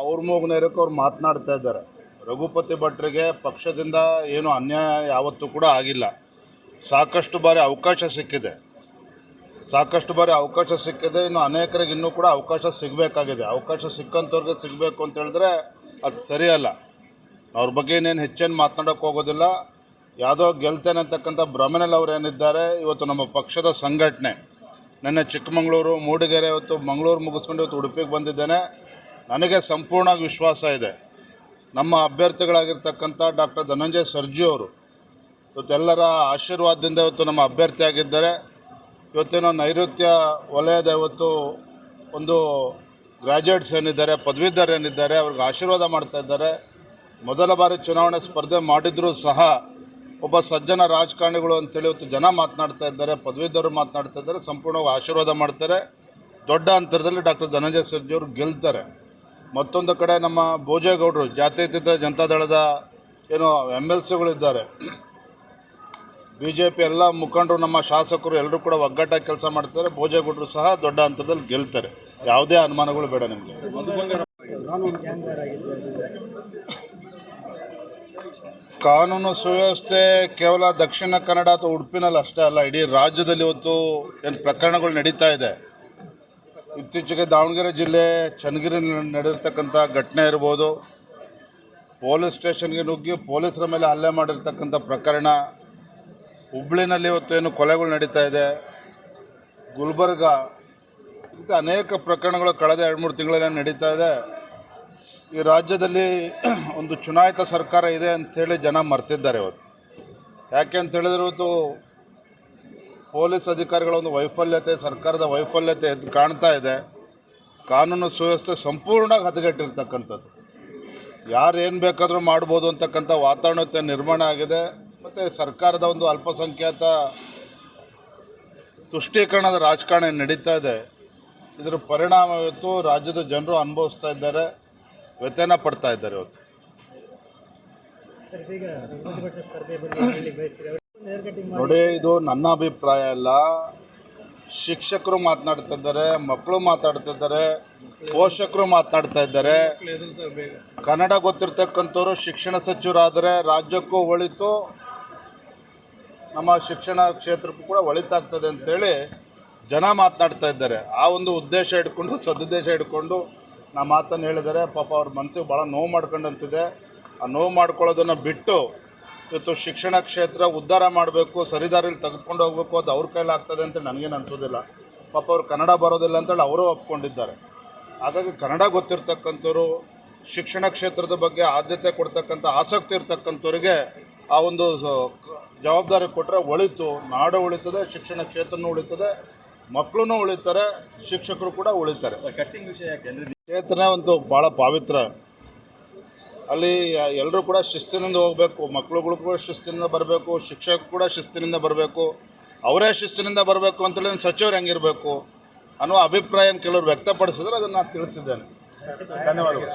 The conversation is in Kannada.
ಅವ್ರ ಮೂಗ್ನೇರಕ್ಕೆ ಅವ್ರು ಮಾತನಾಡ್ತಾ ಇದ್ದಾರೆ. ರಘುಪತಿ ಭಟ್ರಿಗೆ ಪಕ್ಷದಿಂದ ಏನು ಅನ್ಯಾಯ ಯಾವತ್ತೂ ಕೂಡ ಆಗಿಲ್ಲ. ಸಾಕಷ್ಟು ಬಾರಿ ಅವಕಾಶ ಸಿಕ್ಕಿದೆ. ಸಾಕಷ್ಟು ಬಾರಿ ಅವಕಾಶ ಸಿಕ್ಕಿದೆ. ಇನ್ನು ಅನೇಕರಿಗೆ ಇನ್ನೂ ಕೂಡ ಅವಕಾಶ ಸಿಗಬೇಕಾಗಿದೆ. ಅವಕಾಶ ಸಿಕ್ಕಂಥವ್ರಿಗೆ ಸಿಗಬೇಕು ಅಂತ ಹೇಳಿದ್ರೆ ಅದು ಸರಿಯಲ್ಲ. ಅವ್ರ ಬಗ್ಗೆ ಇನ್ನೇನು ಹೆಚ್ಚೇನು ಮಾತನಾಡೋಕೆ ಹೋಗೋದಿಲ್ಲ. ಯಾವುದೋ ಗೆಲ್ತೇನೆ ಅಂತಕ್ಕಂಥ ಭ್ರಮನಲ್ಲಿ ಅವ್ರು ಏನಿದ್ದಾರೆ, ಇವತ್ತು ನಮ್ಮ ಪಕ್ಷದ ಸಂಘಟನೆ. ನನ್ನ ಚಿಕ್ಕಮಗಳೂರು, ಮೂಡಿಗೆರೆ, ಇವತ್ತು ಮಂಗಳೂರು ಮುಗಿಸ್ಕೊಂಡು ಇವತ್ತು ಉಡುಪಿಗೆ ಬಂದಿದ್ದೇನೆ. ನನಗೆ ಸಂಪೂರ್ಣ ವಿಶ್ವಾಸ ಇದೆ. ನಮ್ಮ ಅಭ್ಯರ್ಥಿಗಳಾಗಿರ್ತಕ್ಕಂಥ ಡಾಕ್ಟರ್ ಧನಂಜಯ ಸರ್ಜಿ ಅವರು, ಇವತ್ತೆಲ್ಲರ ಆಶೀರ್ವಾದದಿಂದ ಇವತ್ತು ನಮ್ಮ ಅಭ್ಯರ್ಥಿಯಾಗಿದ್ದಾರೆ ಇವತ್ತಿನ ನೈಋತ್ಯ ವಲಯದ ಇವತ್ತು ಒಂದು ಗ್ರ್ಯಾಜುಯೇಟ್ಸ್ ಏನಿದ್ದಾರೆ, ಪದವೀಧರ ಏನಿದ್ದಾರೆ, ಅವ್ರಿಗೆ ಆಶೀರ್ವಾದ ಮಾಡ್ತಾ ಇದ್ದಾರೆ. ಮೊದಲ ಬಾರಿ ಚುನಾವಣೆ ಸ್ಪರ್ಧೆ ಮಾಡಿದರೂ ಸಹ ಒಬ್ಬ ಸಜ್ಜನ ರಾಜಕಾರಣಿಗಳು ಅಂತೇಳಿ ಇವತ್ತು ಜನ ಮಾತನಾಡ್ತಾ ಇದ್ದಾರೆ ಪದವೀಧರರು ಮಾತನಾಡ್ತಾ ಇದ್ದಾರೆ, ಸಂಪೂರ್ಣವಾಗಿ ಆಶೀರ್ವಾದ ಮಾಡ್ತಾರೆ. ದೊಡ್ಡ ಅಂತರದಲ್ಲಿ ಡಾಕ್ಟರ್ ಧನಂಜಯ ಸರ್ಜಿ ಅವರು ಗೆಲ್ತಾರೆ. ಮತ್ತೊಂದು ಕಡೆ ನಮ್ಮ ಭೋಜೇಗೌಡರು, ಜಾತ್ಯತೀತ ಜನತಾದಳದ ಏನು ಎಂ ಎಲ್ ಸಿಗಳಿದ್ದಾರೆ ಬಿ ಜೆ ಪಿ ಎಲ್ಲ ಮುಖಂಡರು, ನಮ್ಮ ಶಾಸಕರು ಎಲ್ಲರೂ ಕೂಡ ಒಗ್ಗಟ್ಟಾಗಿ ಕೆಲಸ ಮಾಡ್ತಾರೆ ಭೋಜೇಗೌಡರು ಸಹ ದೊಡ್ಡ ಹಂತದಲ್ಲಿ ಗೆಲ್ತಾರೆ. ಯಾವುದೇ ಅನುಮಾನಗಳು ಬೇಡ ನಿಮಗೆ. ಕಾನೂನು ಸುವ್ಯವಸ್ಥೆ ಕೇವಲ ದಕ್ಷಿಣ ಕನ್ನಡ ಅಥವಾ ಉಡುಪಿನಲ್ಲಿ ಅಷ್ಟೇ ಅಲ್ಲ, ಇಡೀ ರಾಜ್ಯದಲ್ಲಿ ಇವತ್ತು ಏನು ಪ್ರಕರಣಗಳು ನಡೀತಾ ಇದೆ. ಇತ್ತೀಚೆಗೆ ದಾವಣಗೆರೆ ಜಿಲ್ಲೆ ಚನ್ನಗಿರಿನಲ್ಲಿ ನಡೆದಿರ್ತಕ್ಕಂಥ ಘಟನೆ ಇರ್ಬೋದು. ಪೊಲೀಸ್ ಸ್ಟೇಷನ್ಗೆ ನುಗ್ಗಿ ಪೊಲೀಸರ ಮೇಲೆ ಹಲ್ಲೆ ಮಾಡಿರ್ತಕ್ಕಂಥ ಪ್ರಕರಣ. ಹುಬ್ಳಿನಲ್ಲಿ ಏನು ಕೊಲೆಗಳು ನಡೀತಾ ಇದೆ. ಗುಲ್ಬರ್ಗ ಇಂಥ ಅನೇಕ ಪ್ರಕರಣಗಳು ಕಳೆದ ಎರಡು, ಮೂರು ತಿಂಗಳಲ್ಲಿ ನಡೀತಾ ಇದೆ. ಈ ರಾಜ್ಯದಲ್ಲಿ ಒಂದು ಚುನಾಯಿತ ಸರ್ಕಾರ ಇದೆ ಅಂಥೇಳಿ ಜನ ಮರ್ತಿದ್ದಾರೆ ಇವತ್ತು. ಯಾಕೆ ಅಂತ ಹೇಳಿದ್ರೆ ಇವತ್ತು ಪೊಲೀಸ್ ಅಧಿಕಾರಿಗಳ ಒಂದು ವೈಫಲ್ಯತೆ, ಸರ್ಕಾರದ ವೈಫಲ್ಯತೆ ಎದ್ದು ಕಾಣ್ತಾ ಇದೆ. ಕಾನೂನು ಸುವ್ಯವಸ್ಥೆ ಸಂಪೂರ್ಣವಾಗಿ ಹದಗೆಟ್ಟಿರ್ತಕ್ಕಂಥದ್ದು. ಯಾರು ಏನು ಬೇಕಾದರೂ ಮಾಡ್ಬೋದು ಅಂತಕ್ಕಂಥ ವಾತಾವರಣತೆ ನಿರ್ಮಾಣ ಆಗಿದೆ. ಮತ್ತು ಸರ್ಕಾರದ ಒಂದು ಅಲ್ಪಸಂಖ್ಯಾತ ತುಷ್ಟೀಕರಣದ ರಾಜಕಾರಣ ನಡೀತಾ ಇದೆ. ಇದರ ಪರಿಣಾಮ ಇವತ್ತು ರಾಜ್ಯದ ಜನರು ಅನುಭವಿಸ್ತಾ ಇದ್ದಾರೆ, ವ್ಯಥೆನ ಪಡ್ತಾ ಇದ್ದಾರೆ ಇವತ್ತು. ನೋಡಿ, ಇದು ನನ್ನ ಅಭಿಪ್ರಾಯ ಅಲ್ಲ. ಶಿಕ್ಷಕರು ಮಾತನಾಡ್ತಾ ಇದ್ದಾರೆ, ಮಕ್ಕಳು ಮಾತಾಡ್ತಾ ಇದ್ದಾರೆ, ಪೋಷಕರು ಮಾತನಾಡ್ತಾ ಇದ್ದಾರೆ. ಕನ್ನಡ ಗೊತ್ತಿರ್ತಕ್ಕಂಥವ್ರು ಶಿಕ್ಷಣ ಸಚಿವರಾದರೆ ರಾಜ್ಯಕ್ಕೂ ಒಳಿತು, ನಮ್ಮ ಶಿಕ್ಷಣ ಕ್ಷೇತ್ರಕ್ಕೂ ಕೂಡ ಒಳಿತಾಗ್ತದೆ ಅಂತೇಳಿ ಜನ ಮಾತನಾಡ್ತಾ ಇದ್ದಾರೆ. ಆ ಒಂದು ಉದ್ದೇಶ ಇಟ್ಕೊಂಡು, ಸದುದ್ದೇಶ ಇಟ್ಕೊಂಡು ನಾ ಮಾತನ್ನು ಹೇಳಿದರೆ ಪಾಪ ಅವ್ರ ಮನಸ್ಸಿಗೆ ಭಾಳ ನೋವು ಮಾಡ್ಕೊಂಡಂತಿದೆ. ಆ ನೋವು ಮಾಡ್ಕೊಳ್ಳೋದನ್ನು ಬಿಟ್ಟು ಇವತ್ತು ಶಿಕ್ಷಣ ಕ್ಷೇತ್ರ ಉದ್ಧಾರ ಮಾಡಬೇಕು ಸರಿದಾರಿಲಿ ತೆಗೆದುಕೊಂಡು ಹೋಗ್ಬೇಕು ಅದು ಅವ್ರ ಕೈಲಿ ಆಗ್ತದೆ ಅಂತ ನನಗೇನು ಅನ್ಸೋದಿಲ್ಲ. ಪಾಪ ಅವ್ರು ಕನ್ನಡ ಬರೋದಿಲ್ಲ ಅಂತೇಳಿ ಅವರು ಒಪ್ಕೊಂಡಿದ್ದಾರೆ. ಹಾಗಾಗಿ ಕನ್ನಡ ಗೊತ್ತಿರ್ತಕ್ಕಂಥವ್ರು ಶಿಕ್ಷಣ ಕ್ಷೇತ್ರದ ಬಗ್ಗೆ ಆದ್ಯತೆ ಕೊಡ್ತಕ್ಕಂಥ ಆಸಕ್ತಿ ಇರ್ತಕ್ಕಂಥವ್ರಿಗೆ ಆ ಒಂದು ಜವಾಬ್ದಾರಿ ಕೊಟ್ಟರೆ ಒಳಿತು. ನಾಡು ಉಳಿತದೆ ಶಿಕ್ಷಣ ಕ್ಷೇತ್ರನೂ ಉಳಿತದೆ ಮಕ್ಕಳೂ ಉಳಿತಾರೆ ಶಿಕ್ಷಕರು ಕೂಡ ಉಳಿತಾರೆ. ಕ್ಷೇತ್ರನೇ ಒಂದು ಭಾಳ ಪಾವಿತ್ರ. ಅಲ್ಲಿ ಎಲ್ಲರೂ ಕೂಡ ಶಿಸ್ತಿನಿಂದ ಹೋಗಬೇಕು ಮಕ್ಕಳುಗಳು ಕೂಡ ಶಿಸ್ತಿನಿಂದ ಬರಬೇಕು, ಶಿಕ್ಷಕರು ಕೂಡ ಶಿಸ್ತಿನಿಂದ ಬರಬೇಕು, ಅವರೇ ಶಿಸ್ತಿನಿಂದ ಬರಬೇಕು ಅಂತೇಳಿ ಸಚಿವರು ಹೆಂಗಿರಬೇಕು ಅನ್ನೋ ಅಭಿಪ್ರಾಯ ಕೆಲವರು ವ್ಯಕ್ತಪಡಿಸಿದ್ರೆ ಅದನ್ನು ನಾನು ತಿಳಿಸಿದ್ದೇನೆ. ಧನ್ಯವಾದಗಳು.